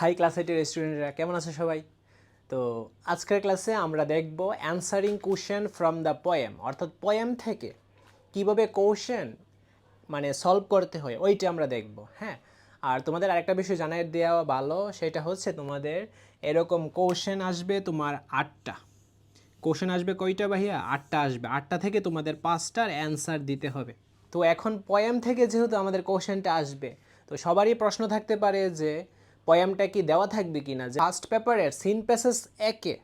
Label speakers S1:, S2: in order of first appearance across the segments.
S1: High class এইটের স্টুডেন্টরা কেমন আছে সবাই? তো আজকের ক্লাসে আমরা দেখব answering question from the poem অর্থাৎ পোয়েম থেকে কীভাবে কোশ্চেন মানে সলভ করতে হয়, ওইটা আমরা দেখব হ্যাঁ? আর তোমাদের আরেকটা বিষয় জানাই দেওয়া ভালো, সেটা হচ্ছে তোমাদের এরকম কোশ্চেন আসবে তোমার আটটা। কোশ্চেন আসবে কয়টা ভাইয়া? আটটা আসবে। আটটা থেকে তোমাদের পাঁচটার অ্যান্সার দিতে হবে। তো এখন পয়েম থেকে যেহেতু আমাদের কোশ্চেনটা আসবে, তো সবারই প্রশ্ন থাকতে পারে যে পয়েমটা কি দেওয়া থাকবে কি না যে ফার্স্ট পেপারের সিন প্যাসেস একে।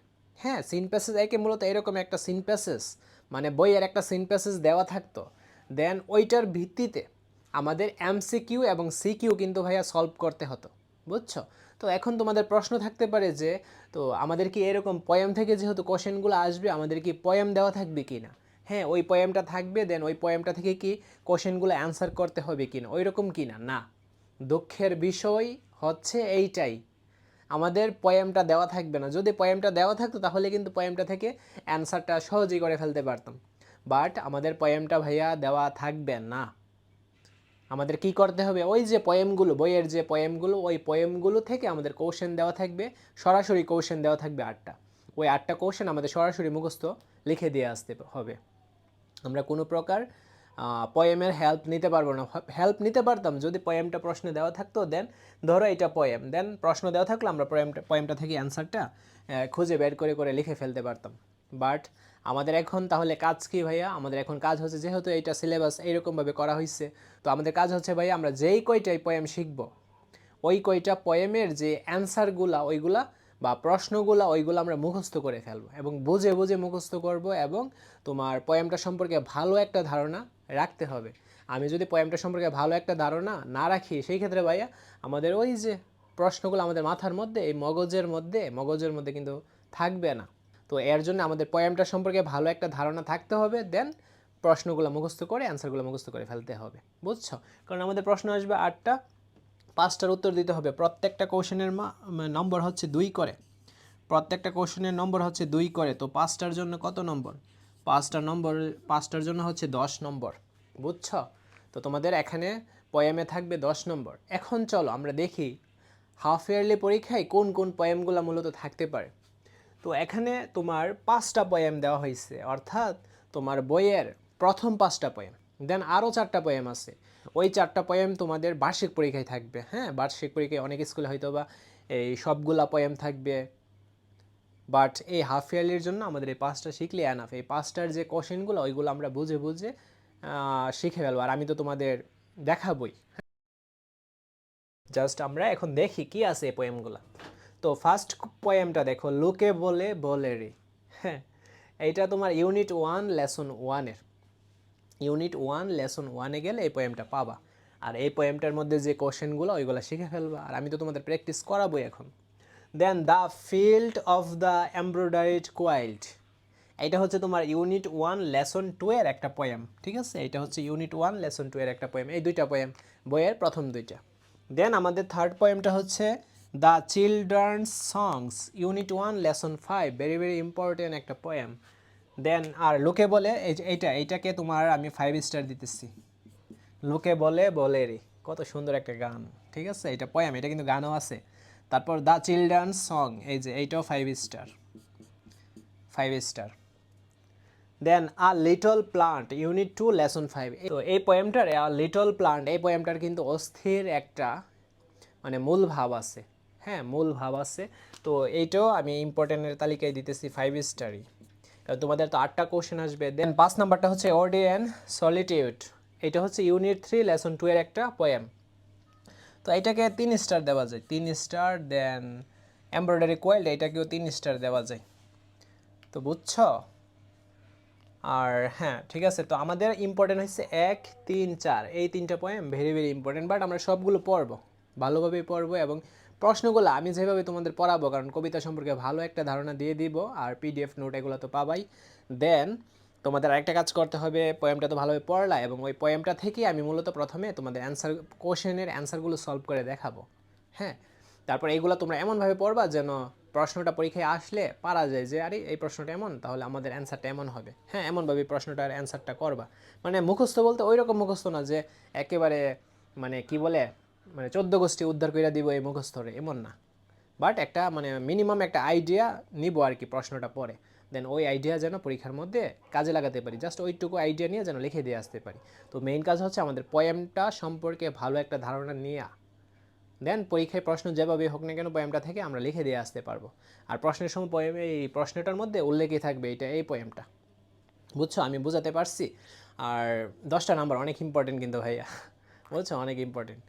S1: হ্যাঁ সিন প্যাসেস একে মূলত এরকম একটা সিন প্যাসেস মানে বইয়ের একটা সিন প্যাসেজ দেওয়া থাকতো। দেন ওইটার ভিত্তিতে আমাদের এমসিকিউ এবং সিকিউ কিন্তু ভাইয়া সলভ করতে হতো, বুঝছ? তো এখন তোমাদের প্রশ্ন থাকতে পারে যে, তো আমাদের কি এরকম পয়েম থেকে যেহেতু কোশ্চেনগুলো আসবে, আমাদের কি পয়েম দেওয়া থাকবে কি না হ্যাঁ ওই পয়েমটা থাকবে দেন ওই পয়েমটা থেকে কি কোশ্চেনগুলো অ্যান্সার করতে হবে কি না ওই রকম কি না না। দুঃখের বিষয় হচ্ছে এইটাই। আমাদের পয়েমটা দেওয়া থাকবে না। যদি পয়েমটা দেওয়া থাকতো, তাহলে কিন্তু পয়েমটা থেকে অ্যান্সারটা সহজেই করে ফেলতে পারতাম। বাট আমাদের পয়েমটা ভাইয়া দেওয়া থাকবে না। আমাদের কি করতে হবে? ওই যে পয়েমগুলো বইয়ের যে পয়েমগুলো ওই পয়েমগুলো থেকে আমাদের কোশ্চেন দেওয়া থাকবে। সরাসরি কোশ্চেন দেওয়া থাকবে আটটা। ওই আটটা কোশ্চেন আমাদের সরাসরি মুখস্থ লিখে দিয়ে আসতে হবে। আমরা কোনো প্রকার পয়েমের হেল্প নিতে পারব না। হেল্প নিতে পারতাম, যদি পয়েমটা প্রশ্নে দেওয়া থাকতো দেন ধরো এটা পয়েম দেন প্রশ্ন দেওয়া থাকল আমরা পয়েমটা পয়েমটা থেকে অ্যান্সারটা খুঁজে বের করে করে লিখে ফেলতে পারতাম। বাট আমাদের এখন তাহলে কাজ কি ভাইয়া? আমাদের এখন কাজ হচ্ছে যেহেতু এইটা সিলেবাস এইরকমভাবে করা হয়েছে তো আমাদের কাজ হচ্ছে ভাইয়া আমরা যেই কয়টাই পয়েম শিখব, ওই কয়টা পয়েমের যে অ্যান্সারগুলা ওইগুলা বা প্রশ্নগুলা, ওইগুলো আমরা মুখস্থ করে ফেলব এবং বুঝে বুঝে মুখস্থ করব এবং তোমার পয়েমটা সম্পর্কে ভালো একটা ধারণা রাখতে হবে। আমি যদি পয়েমটা সম্পর্কে ভালো একটা ধারণা না রাখি, সেই ক্ষেত্রে ভাইয়া আমাদের ওই যে প্রশ্নগুলো আমাদের মাথার মধ্যে, এই মগজের মধ্যে মগজের মধ্যে কিন্তু থাকবে না। তো এর জন্য আমাদের পয়েমটা সম্পর্কে ভালো একটা ধারণা থাকতে হবে দেন প্রশ্নগুলো মুখস্থ করে অ্যান্সারগুলো মুখস্থ করে ফেলতে হবে। বুঝছ? কারণ আমাদের প্রশ্ন আসবে আটটা, পাঁচটার উত্তর দিতে হবে। প্রত্যেকটা কোশ্চেনের নম্বর হচ্ছে দুই করে। প্রত্যেকটা কোশ্চেনের নম্বর হচ্ছে দুই করে। তো পাঁচটার জন্য কত নম্বর? পাঁচটা নম্বর, পাঁচটার জন্য হচ্ছে দশ নম্বর, বুঝছ? তো তোমাদের এখানে পয়েমে থাকবে দশ নম্বর। এখন চলো আমরা দেখি হাফ ইয়ারলি পরীক্ষায় কোন কোন পয়েমগুলো মূলত থাকতে পারে। তো এখানে তোমার পাঁচটা পয়েম দেওয়া হয়েছে, অর্থাৎ তোমার বইয়ের প্রথম পাঁচটা পয়েম দেন আরও চারটা পয়েম আছে। ওই চারটা পয়েম তোমাদের বার্ষিক পরীক্ষায় থাকবে হ্যাঁ? বার্ষিক পরীক্ষায় অনেক স্কুলে হয়তো বা এই সবগুলা পয়েম থাকবে। বাট এই হাফ ইয়ারলির জন্য আমাদের এই পাঁচটা শিখলে অ্যানাফ এই পাঁচটার যে কোশ্চেনগুলো ওইগুলো আমরা বুঝে বুঝে শিখে ফেলব। আর আমি তো তোমাদের দেখাবই। জাস্ট আমরা এখন দেখি কি আছে এই পোয়েমগুলো তো ফার্স্ট পোয়েমটা দেখো, লোকে বলে বলে রে। হ্যাঁ এইটা তোমার ইউনিট ওয়ান লেসন ওয়ানের ইউনিট ওয়ান লেসন ওয়ানে গেলে এই পোয়েমটা পাবা। আর এই পোয়েমটার মধ্যে যে কোশ্চেনগুলো ওইগুলো শিখে ফেলবা। আর আমি তো তোমাদের প্র্যাকটিস করাবোই এখন। Then the field of the embroidered quilt এটা হচ্ছে তোমার ইউনিট ওয়ান লেসন টু এর একটা পোয়েম ঠিক আছে? এটা হচ্ছে ইউনিট ওয়ান লেসন টু এর একটা পোয়েম এই দুইটা পোয়েম বইয়ের প্রথম দুইটা। দেন আমাদের থার্ড পোয়েমটা হচ্ছে the children's songs unit one lesson five very very important একটা পোয়েম দেন আর লোকে বলে, এই এইটা, এইটাকে তোমার আমি ফাইভ স্টার দিতেছি। লোকে বলে বলে রে, কত সুন্দর একটা গান, ঠিক আছে? এটা পোয়েম এটা কিন্তু গানও আছে। তারপর দ্য চিলড্রান্স সং, এই যে এইটাও five star five star then a little plant unit two lesson five তো এই পোয়েমটার আ লিটল প্লান্ট এই পোয়েমটার কিন্তু অস্থির একটা মানে মূল ভাব আছে। হ্যাঁ মূল ভাব আছে। তো এইটাও আমি ইম্পর্টেন্টের তালিকায় দিতেছি ফাইভ স্টারই তোমাদের তো আটটা কোশ্চেন আসবে। দেন পাঁচ নাম্বারটা হচ্ছে অডিয়ান সলিটিউড এটা হচ্ছে ইউনিট থ্রি লেসন টু এর একটা পোয়েম তো এটাকে তিন স্টার দেওয়া যায়। তিন স্টার দেন এমব্রয়ডারি কোয়েল্ড এটাকেও তিন স্টার দেওয়া যায়। তো বুঝছ? আর হ্যাঁ ঠিক আছে, তো আমাদের ইম্পর্টেন্ট হচ্ছে এক, তিন, চার। এই তিনটা poem very very important but আমরা সবগুলো পড়ব, ভালোভাবেই পড়ব এবং প্রশ্নগুলো আমি যেভাবে তোমাদের পড়াবো, কারণ কবিতা সম্পর্কে ভালো একটা ধারণা দিয়ে দিব, আর পিডিএফ নোট এগুলো তো পাবাই। দেন তোমাদের আরেকটা কাজ করতে হবে পোয়েমটা তো ভালোভাবে পড়লা এবং ওই পোয়েমটা থেকেই আমি মূলত প্রথমে তোমাদের অ্যান্সার কোশ্চেনের অ্যান্সারগুলো সলভ করে দেখাবো। হ্যাঁ? তারপর এইগুলো তোমরা এমনভাবে পড়বা যেন প্রশ্নটা পরীক্ষায় আসলে পারা যায় যে, আরে, এই প্রশ্নটা এমন, তাহলে আমাদের অ্যান্সারটা এমন হবে। হ্যাঁ এমনভাবে প্রশ্নটার অ্যান্সারটা করবা। মানে মুখস্থ বলতে ওই রকম মুখস্থ না যে একেবারে মানে কি বলে মানে চোদ্দ গোষ্ঠী উদ্ধার করে দিব এই মুখস্থরে, এমন না। বাট একটা মানে মিনিমাম একটা আইডিয়া নিব আর কি প্রশ্নটা পরে। দেন ওই আইডিয়া যেন পরীক্ষার মধ্যে কাজে লাগাতে পারি। জাস্ট ওইটুকু আইডিয়া নিয়ে যেন লিখে দিয়ে আসতে পারি। তো মেইন কাজ হচ্ছে আমাদের পোয়েমটা সম্পর্কে ভালো একটা ধারণা নেওয়া দেন পরীক্ষায় প্রশ্ন যেভাবে হোক না কেন পোয়েমটা থেকে আমরা লিখে দিয়ে আসতে পারব। আর প্রশ্নের সময় পোয়েমে এই প্রশ্নটার মধ্যে উল্লেখই থাকবে? এটা এই পোয়েমটা বুঝছ? আমি বোঝাতে পারছি। আর দশটা নাম্বার অনেক ইম্পর্টেন্ট কিন্তু ভাইয়া। বলছো অনেক ইম্পর্টেন্ট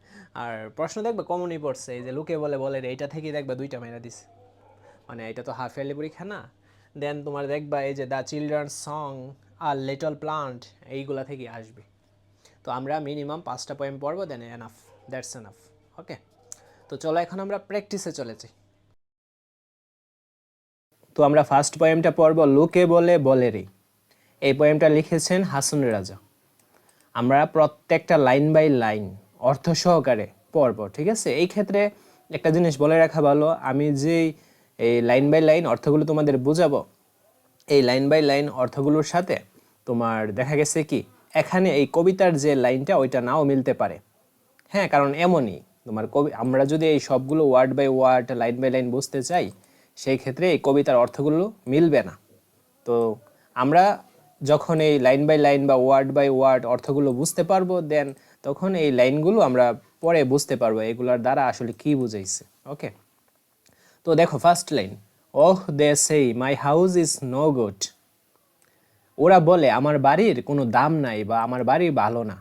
S1: আর প্রশ্ন দেখবে কমনই পড়ছে। এই যে লুকে বলে বলে এইটা থেকেই দেখবে দুইটা মেরা দিস মানে এটা তো হাফ ইয়ারলি পরীক্ষা না। দেন তোমার দেখবা এই যে দ্য চিলড্রেন্স সং আর লিটল প্লান্ট এইগুলা থেকেই আসবে। তো আমরা মিনিমাম পাঁচটা পোয়েম পড়ব then enough that's enough okay তো চলো এখন আমরা প্র্যাকটিসে চলে যাই। তো আমরা ফার্স্ট পোয়েমটা পড়ব, লোকে বলে বলে রে এই পোয়েমটা লিখেছেন হাসুন রাজা। আমরা প্রত্যেকটা লাইন বাই লাইন অর্থ সহকারে পড়ব, ঠিক আছে? এই ক্ষেত্রে একটা জিনিস বলে রাখা ভালো, আমি যেই এই লাইন বাই লাইন অর্থগুলো তোমাদের বোঝাবো। এই লাইন বাই লাইন অর্থগুলোর সাথে তোমার দেখা গেছে কি, এখানে এই কবিতার যে লাইনটা, ওইটা নাও মিলতে পারে। হ্যাঁ কারণ এমনই তোমার কবি আমরা যদি এই সবগুলো word by word, line by line বুঝতে চাই, সেই ক্ষেত্রে এই কবিতার অর্থগুলো মিলবে না। তো আমরা যখন এই লাইন বাই লাইন বা ওয়ার্ড বাই ওয়ার্ড অর্থগুলো বুঝতে পারব, দেন তখন এই লাইনগুলো আমরা পরে বুঝতে পারব, এগুলোর দ্বারা আসলে কি বুঝাইছে। ওকে? তো দেখো first line oh, they say, my house is no good. ওরা বলে, আমার বাড়ির কোনো দাম নাই বা আমার বাড়ি ভালো না।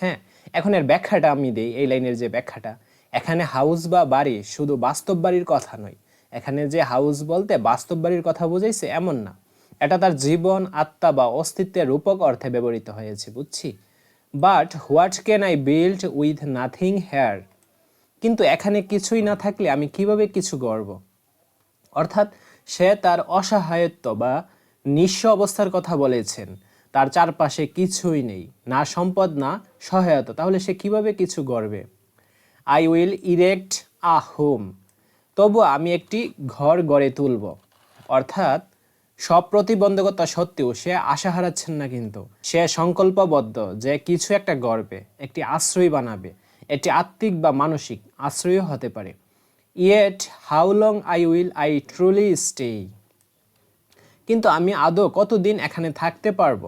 S1: হ্যাঁ এখন এর ব্যাখ্যাটা আমি দিই, এই লাইনের যে ব্যাখ্যাটা। এখানে হাউস বা বাড়ি শুধু বাস্তব বাড়ির কথা নয়। এখানে যে হাউস বলতে বাস্তব বাড়ির কথা বুঝাইছে এমন না। এটা তার জীবন, আত্মা বা অস্তিত্বের রূপক অর্থে ব্যবহৃত হয়েছে, বুঝছি? But what can I build with nothing here? কিন্তু এখানে কিছুই না থাকলে আমি কীভাবে কিছু গর্ব অর্থাৎ সে তার অসহায়ত্ব বা নিঃস্ব অবস্থার কথা বলেছেন। তার চারপাশে কিছুই নেই, না সম্পদ, না সহায়তা। তাহলে সে কীভাবে কিছু গড়বে? I will erect a home তবু আমি একটি ঘর গড়ে তুলব। অর্থাৎ সব প্রতিবন্ধকতা সত্ত্বেও সে আশা হারাচ্ছেন না কিন্তু। সে সংকল্পবদ্ধ যে কিছু একটা গড়বে, একটি আশ্রয় বানাবে। এটি আত্মিক বা মানসিক, আশ্রয়ও হতে পারে। Yet how long I will I truly stay কিন্তু আমি আদৌ কতদিন এখানে থাকতে পারব?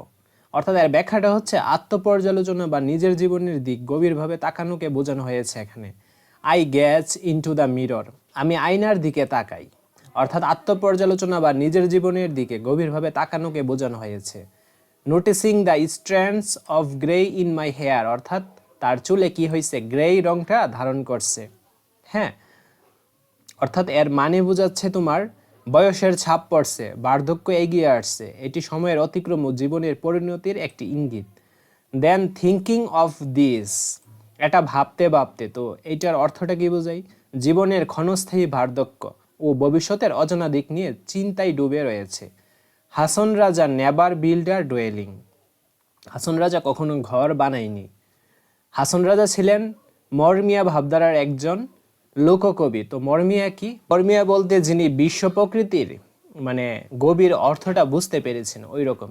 S1: অর্থাৎ এর ব্যাখ্যাটা হচ্ছে, আত্মপর্যালোচনা বা নিজের জীবনের দিক গভীরভাবে তাকানোকে বোঝানো হয়েছে এখানে। I gaze into the mirror আমি আয়নার দিকে তাকাই। অর্থাৎ আত্মপর্যালোচনা বা নিজের জীবনের দিকে গভীরভাবে তাকানোকে বোঝানো হয়েছে। Noticing the strands of grey in my hair অর্থাৎ তার চুলে কি হয়েছে গ্রে রংটা ধারণ করছে। হ্যাঁ অর্থাৎ এর মানে বোঝাচ্ছে তোমার বয়সের ছাপ পড়ছে, বার্ধক্য এগিয়ে আসছে। এটি সময়ের অতিক্রম জীবনের পরিণতির একটি ইঙ্গিত। দেন থিঙ্কিং অফ দিস এটা ভাবতে ভাবতে, তো এইটার অর্থটা কি বোঝাই? জীবনের ক্ষণস্থায়ী বার্ধক্য ও ভবিষ্যতের অজানা দিক নিয়ে চিন্তায় ডুবে রয়েছে। হাসন রাজা নেবার বিল্ডার ডোয়েলিং হাসন রাজা কখনো ঘর বানায়নি। হাসন রাজা ছিলেন মরমিয়া ভাবধারার একজন লোককবি। তো মরমিয়া কি? মরমিয়া বলতে যিনি বিশ্ব প্রকৃতির মানে গভীর অর্থটা বুঝতে পেরেছেন ওই রকম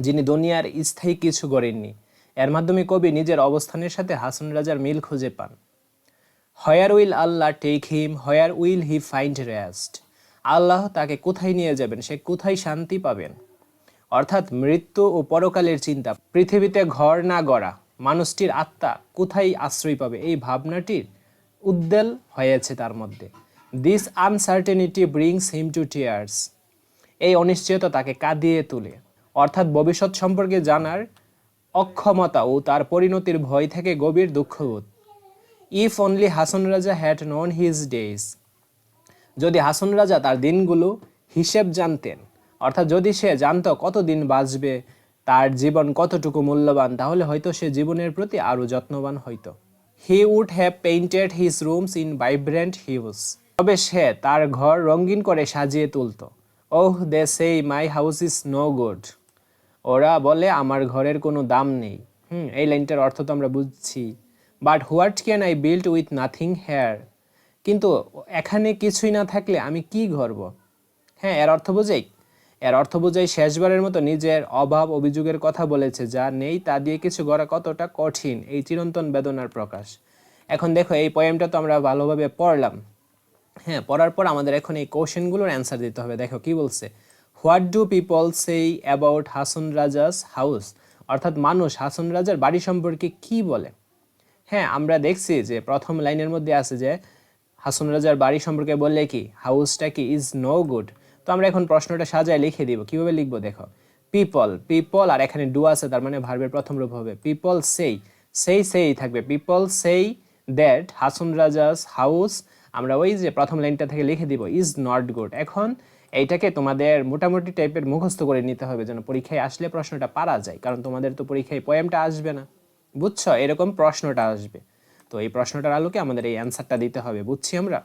S1: যিনি দুনিয়ার স্থায়ী কিছু গড়েননি। এর মাধ্যমে কবি নিজের অবস্থানের সাথে হাসন রাজার মিল খুঁজে পান। Where will Allah take him, where will he find rest? Allah তাকে কোথায় নিয়ে যাবেন? সে কোথায় শান্তি পাবেন? অর্থাৎ মৃত্যু ও পরকালের চিন্তা, পৃথিবীতে ঘর না গড়া। মানুষটির আত্মা কোথায় আশ্রয় পাবে? এই ভাবনাটির উদ্বেল হয়েছে তার মধ্যে। This uncertainty brings him to tears এই অনিশ্চয়তা তাকে কাঁদিয়ে তোলে। অর্থাৎ ভবিষ্যৎ সম্পর্কে জানার অক্ষমতা ও তার পরিণতির ভয় থেকে গভীর দুঃখবোধ। If only Hason Raja had known his days যদি হাসন রাজা তার দিনগুলো হিসেব জানতেন, অর্থাৎ যদি সে জানতো কতদিন বাঁচবে তার জীবন কতটুকু মূল্যবান, তাহলে হয়তো সে জীবনের প্রতি আরও যত্নবান হইতো he would have painted his rooms in vibrant hues তবে সে তার ঘর রঙিন করে সাজিয়ে তুলত। ওহ they say my house is no good ওরা বলে, আমার ঘরের কোনো দাম নেই। হুম, এই লাইনটার অর্থ তো আমরা বুঝছি। But what can I build with nothing here কিন্তু এখানে কিছুই না থাকলে আমি কি গর্ব হ্যাঁ এর অর্থ বোঝাই এর অর্থ বোঝাই শেষবারের মতো নিজের অভাব অভিযোগের কথা বলেছে, যা নেই তা দিয়ে কিছু গড়া কতটা কঠিন, এই চিরন্তন বেদনার প্রকাশ। এখন দেখো, এই পয়েমটা তো আমরা ভালোভাবে পড়লাম। হ্যাঁ পড়ার পর আমাদের এখন এই কোশ্চেনগুলোর অ্যান্সার দিতে হবে। দেখো, কি বলছে? What do people say about Hason Raja's house অর্থাৎ মানুষ হাসন রাজার বাড়ি সম্পর্কে কি বলে? হ্যাঁ আমরা দেখছি যে প্রথম লাইনের মধ্যে আছে যে হাসন রাজার বাড়ি সম্পর্কে বললে কি হাউসটা কি ইজ নো গুড তো আমরা এখন প্রশ্নটা সাজায় লিখে দিব। কীভাবে লিখব দেখো? পিপল পিপল আর এখানে ডু আছে, তার মানে ভার্বের প্রথম রূপ হবে। পিপল সেই সেই সেই থাকবে। পিপল সেই দ্যাট হাসুন রাজাস হাউস আমরা ওই যে প্রথম লাইনটা থেকে লিখে দিব ইজ নট গুড এখন এইটাকে তোমাদের মোটামুটি টাইপের মুখস্থ করে নিতে হবে, যেন পরীক্ষায় আসলে প্রশ্নটা পারা যায়, কারণ তোমাদের তো পরীক্ষায় পোয়েমটা আসবে না। বুঝছ? এরকম প্রশ্নটা আসবে। তো এই প্রশ্নটার আলোকে আমাদের এই অ্যান্সারটা দিতে হবে, বুঝছি আমরা?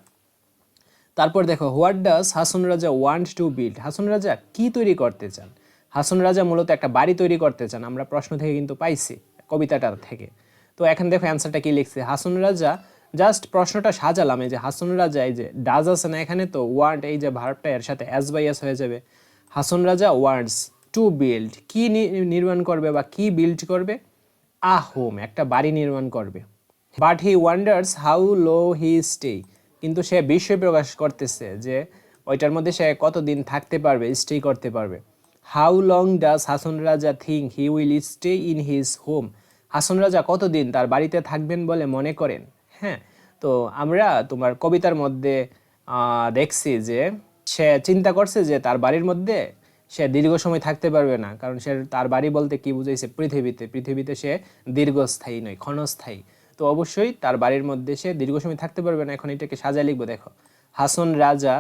S1: তারপর দেখো what does Hason Raja want to build Hason Raja কি তৈরি করতে চান? হাসন রাজা মূলত একটা বাড়ি তৈরি করতে চান, আমরা প্রশ্ন থেকে কিন্তু পাইছি কবিতাটা থেকে। তো এখন দেখো অ্যান্সারটা কি লিখছে? হাসন রাজা জাস্ট প্রশ্নটা সাজালাম, এই যে হাসন রাজা, এই যে ডাজ আছে না এখানে, তো ওয়ান্ট এই যে ভার্বটা এর সাথে অ্যাজ বাই এস হয়ে যাবে। Hason Raja wants to build কি নির্মাণ করবে বা কি বিল্ড করবে? আ হোম একটা বাড়ি নির্মাণ করবে। বাট হি ওয়ান্ডার্স হাউ লো হি স্টে কিন্তু সে বিস্ময় প্রকাশ করতেছে যে ওইটার মধ্যে সে কতদিন থাকতে পারবে স্টে করতে পারবে। How long does Hason Raja think he will stay in his home Hason Raja কতদিন তার বাড়িতে থাকবেন বলে মনে করেন? হ্যাঁ তো আমরা তোমার কবিতার মধ্যে দেখছি যে সে চিন্তা করছে যে তার বাড়ির মধ্যে সে দীর্ঘ সময় থাকতে পারবে না। কারণ সে তার বাড়ি বলতে কি বুঝাইছে? পৃথিবীতে। পৃথিবীতে সে দীর্ঘস্থায়ী নয়, ক্ষণস্থায়ী। তো অবশ্যই তার বাড়ির মধ্যে সে দীর্ঘ সময় থাকতে পারবে না। এখন এটাকে সাজা লিখব, দেখো। হাসন রাজা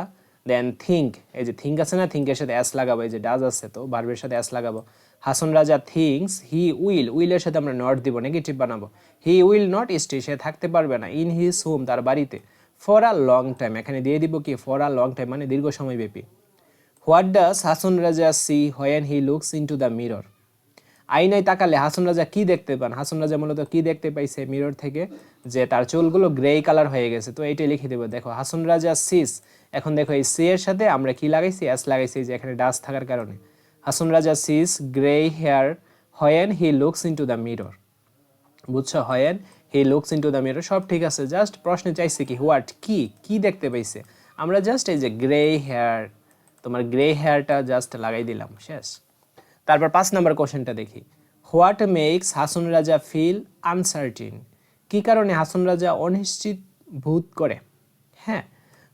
S1: দেন থিঙ্ক, এই যে থিঙ্ক আছে না, থিঙ্কের সাথে অ্যাস লাগাবো, এই যে ডাজ আছে তো বার্বের সাথে অ্যাস লাগাবো। Hason Raja thinks he will, উইলের সাথে আমরা নট দিব, নেগেটিভ বানাবো। হি উইল নট স্টে, সে থাকতে পারবে না, ইন হিজ হোম, তার বাড়িতে। ফর আ লং টাইম, এখানে দিয়ে দিব কি, ফর আ লং টাইম মানে দীর্ঘ সময় ব্যাপী। What does Hason Raja see, when he looks into the mirror? আইনায় তাকালে হাসন রাজা কি দেখতে পান? হাসন রাজা মূলত কি দেখতে পাইছে মিরর থেকে? যে তার চুলগুলো গ্রে কালার হয়ে গেছে। তো এইটাই লিখে দেবো। দেখো, হাসন রাজা সিস এখন দেখো এই সি এর সাথে আমরা কি লাগাইছি? অ্যাস লাগাইছি যে এখানে ডাস থাকার কারণে। Hasan Raja sees grey hair when he looks into the mirror বুঝছ? When he looks into the mirror সব ঠিক আছে। জাস্ট প্রশ্নে চাইছে কি? হোয়াট কি? কি দেখতে পাইছে? আমরা জাস্ট এই যে গ্রে হেয়ার তোমার গ্রে হেয়ারটা জাস্ট লাগাই দিলাম। শেষ। তারপর পাঁচ নাম্বার কোশ্চেনটা দেখি। What makes Hason Raja feel uncertain কি কারণে হাসন রাজা অনিশ্চিত ভূত করে? হ্যাঁ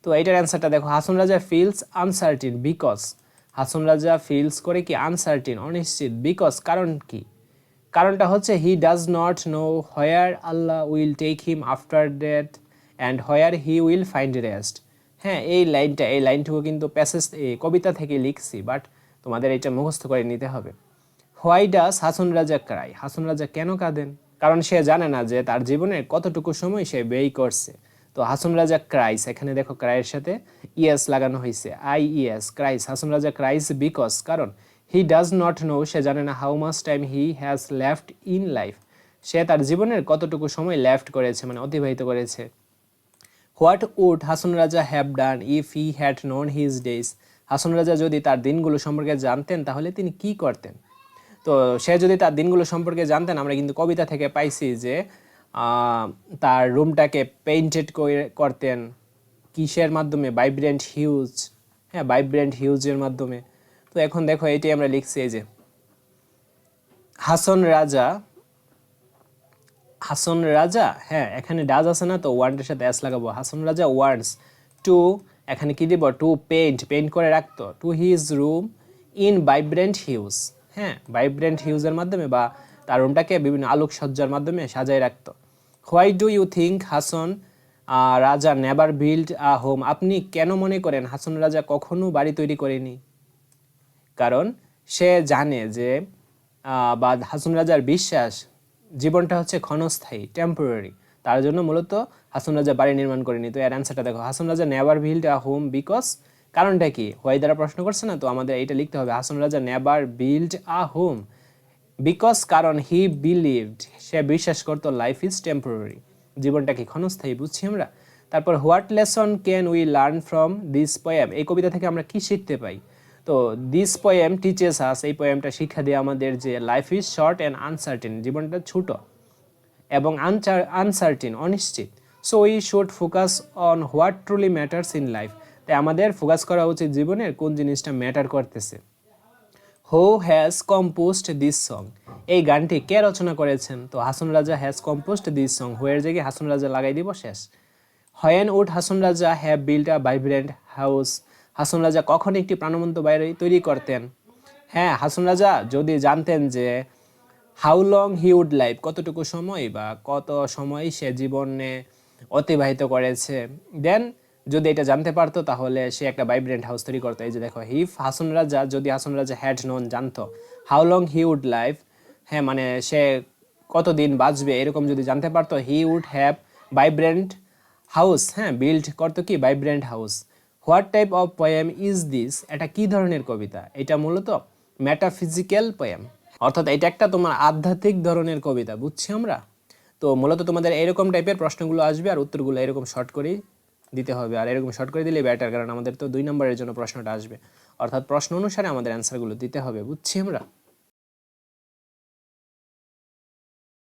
S1: তো এইটার অ্যান্সারটা দেখো। Hason Raja feels uncertain because Hason Raja feels করে কি আনসার্টিন অনিশ্চিত বিকজ কারণ কি? কারণটা হচ্ছে he does not know where Allah will take him after that and where he will find rest হ্যাঁ এই লাইনটা এই লাইনটুকু কিন্তু প্যাসেজ কবিতা থেকে লিখছি বাট তোমাদের এটা মুখস্থ করে নিতে হবে। Why does Hason Raja Cry. Hason Raja কেন কাঁদেন? কারণ সে জানে না যে তার জীবনে কতটুকু সময় সে ব্যয় করছে। তো হাসন রাজা ক্রাইস এখানে দেখো ক্রাইয়ের সাথে ইএস লাগানো হয়েছে, I ES ক্রাইস Hason Raja cries because কারণ হি ডাজ নট নো সে জানে না how much time he has left in life সে তার জীবনের কতটুকু সময় লেফট করেছে মানে অতিবাহিত করেছে। What would Hason Raja have done if he had known his days Hason Raja যদি তার দিনগুলো সম্পর্কে জানতেন, তাহলে তিনি কি করতেন? তো সে যদি তার দিনগুলো সম্পর্কে জানতেন, আমরা কিন্তু কবিতা থেকে পাইছি যে তার রুমটাকে পেইন্টেড করতেন কিসের মাধ্যমে? ভাইব্রেন্ট হিউজ হ্যাঁ ভাইব্রেন্ট হিউজের মাধ্যমে। তো এখন দেখো এটাই আমরা লিখছি এই যে, হাসন রাজা হাসন রাজা হ্যাঁ এখানে ডাজ আছে না, তো ওয়ার্ডের সাথে অ্যাস লাগাবো। হাসন রাজা ওয়ার্ডস টু এখানে কি দিব? টু পেইন্ট পেইন্ট করে রাখতো। To his room in vibrant hues হ্যাঁ ভাইব্রেন্ট হিউজের মাধ্যমে বা তার রুমটাকে বিভিন্ন আলোকসজ্জার মাধ্যমে সাজায় রাখতো। Why do you think Hason Raja never build a home আপনি কেন মনে করেন হাসন রাজা কখনো বাড়ি তৈরি করেনি? কারণ সে জানে যে বা হাসন রাজার বিশ্বাস জীবনটা হচ্ছে ক্ষণস্থায়ী টেম্পোরারি তার জন্য মূলত হাসন রাজা বাড়ি নির্মাণ করেনি। তো এর অ্যান্সারটা দেখো, Hason Raja never build a home because কারণটা কি? হোয়াই দ্বারা প্রশ্ন করছে না? তো আমাদের এইটা লিখতে হবে, Hason Raja never build a home because কারণ হি বিলিভড সে বিশ্বাস করতো লাইফ ইজ টেম্পোরারি জীবনটা কি ক্ষণস্থায়ী বুঝছি আমরা? তারপর what lesson can we learn from this poem এই কবিতা থেকে আমরা কি শিখতে পাই? তো দিস পোয়েম টিচেস আস এই পোয়েমটা শিক্ষা দিয়ে আমাদের যে life is short and uncertain জীবনটা ছোট এবং আনসার্টিন অনিশ্চিত। So we should focus on what truly matters in life তাই আমাদের ফোকাস করা উচিত জীবনের কোন জিনিসটা ম্যাটার করতেছে। হো হ্যাজ কম্পোস্ট দিস সং এই গানটি কে রচনা করেছেন? তো Hason Raja has composed this song where জায়গায় হাসন রাজা লাগাই দিব? শেষ। When would Hason Raja have build a vibrant house Hason Raja কখন একটি প্রাণবন্ত বাইরে তৈরি করতেন? হ্যাঁ হাসন রাজা যদি জানতেন যে how long he would life কতটুকু সময় বা কত সময় সে জীবনে অতিবাহিত করেছে। দেন যদি এটা জানতে পারতো, তাহলে সে একটা ভাইব্রেন্ট হাউস তৈরি করতো। এই যে দেখো হিফ হাসন রাজা, যদি হাসন রাজা হ্যাড নন জানতো। How long he would life হ্যাঁ মানে সে কতদিন বাঁচবে, এরকম যদি জানতে পারতো he would have vibrant house হ্যাঁ বিল্ড করতো কি? Vibrant house what type of poem is this এটা কি ধরনের কবিতা? এটা মূলত ম্যাটাফিজিক্যাল পোয়েম অর্থাৎ এটা একটা তোমার আধ্যাত্মিক ধরনের কবিতা, বুঝছি আমরা? তো মূলত তোমাদের এরকম টাইপের প্রশ্নগুলো আসবে আর উত্তরগুলো এরকম শর্ট করেই দিতে হবে। আর এরকম শর্ট করে দিলে ব্যাটার কারণ আমাদের তো দুই নম্বরের জন্য প্রশ্নটা আসবে। অর্থাৎ প্রশ্ন অনুসারে আমাদের অ্যান্সারগুলো দিতে হবে, বুঝছি আমরা?